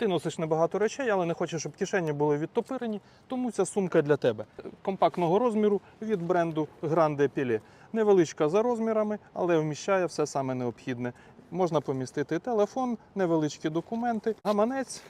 Ти носиш небагато речей, але не хочеш, щоб кишені були відтопирені, тому ця сумка для тебе. Компактного розміру від бренду Grande Pile. Невеличка за розмірами, але вміщає все саме необхідне. Можна помістити телефон, невеличкі документи, гаманець,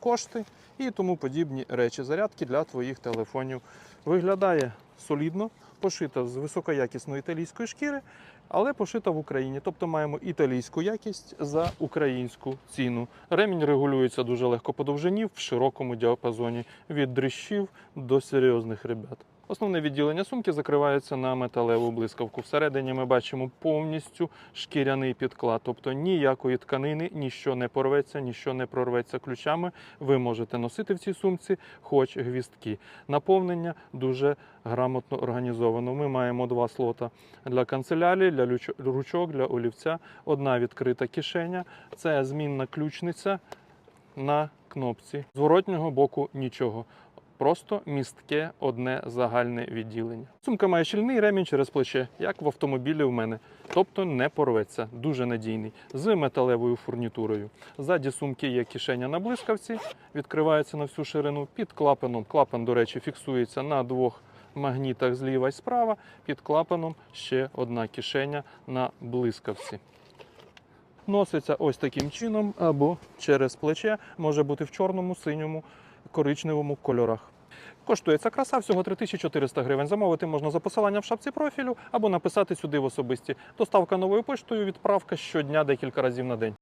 кошти і тому подібні речі. Зарядки для твоїх телефонів. Виглядає солідно, пошита з високоякісної італійської шкіри, але пошита в Україні. Тобто маємо італійську якість за українську ціну. Ремінь регулюється дуже легко по довжині в широкому діапазоні від дрищів до серйозних ребят. Основне відділення сумки закривається на металеву блискавку. Всередині ми бачимо повністю шкіряний підклад, тобто ніякої тканини, ніщо не порветься, ніщо не прорветься ключами. Ви можете носити в цій сумці хоч гвістки. Наповнення дуже грамотно організовано. Ми маємо два слота для канцелярії, для ручок, для олівця. Одна відкрита кишеня. Це змінна ключниця на кнопці. З воротнього боку нічого. Просто містке одне загальне відділення. Сумка має щільний ремінь через плече, як в автомобілі в мене, тобто не порветься, дуже надійний, з металевою фурнітурою. Ззаді сумки є кишеня на блискавці, відкривається на всю ширину під клапаном. Клапан, до речі, фіксується на двох магнітах зліва і справа. Під клапаном ще одна кишеня на блискавці. Носиться ось таким чином або через плече, може бути в чорному, синьому, коричневому кольорах. Коштує ця краса всього 3400 гривень. Замовити можна за посиланням в шапці профілю або написати сюди в особисті. Доставка новою поштою, відправка щодня декілька разів на день.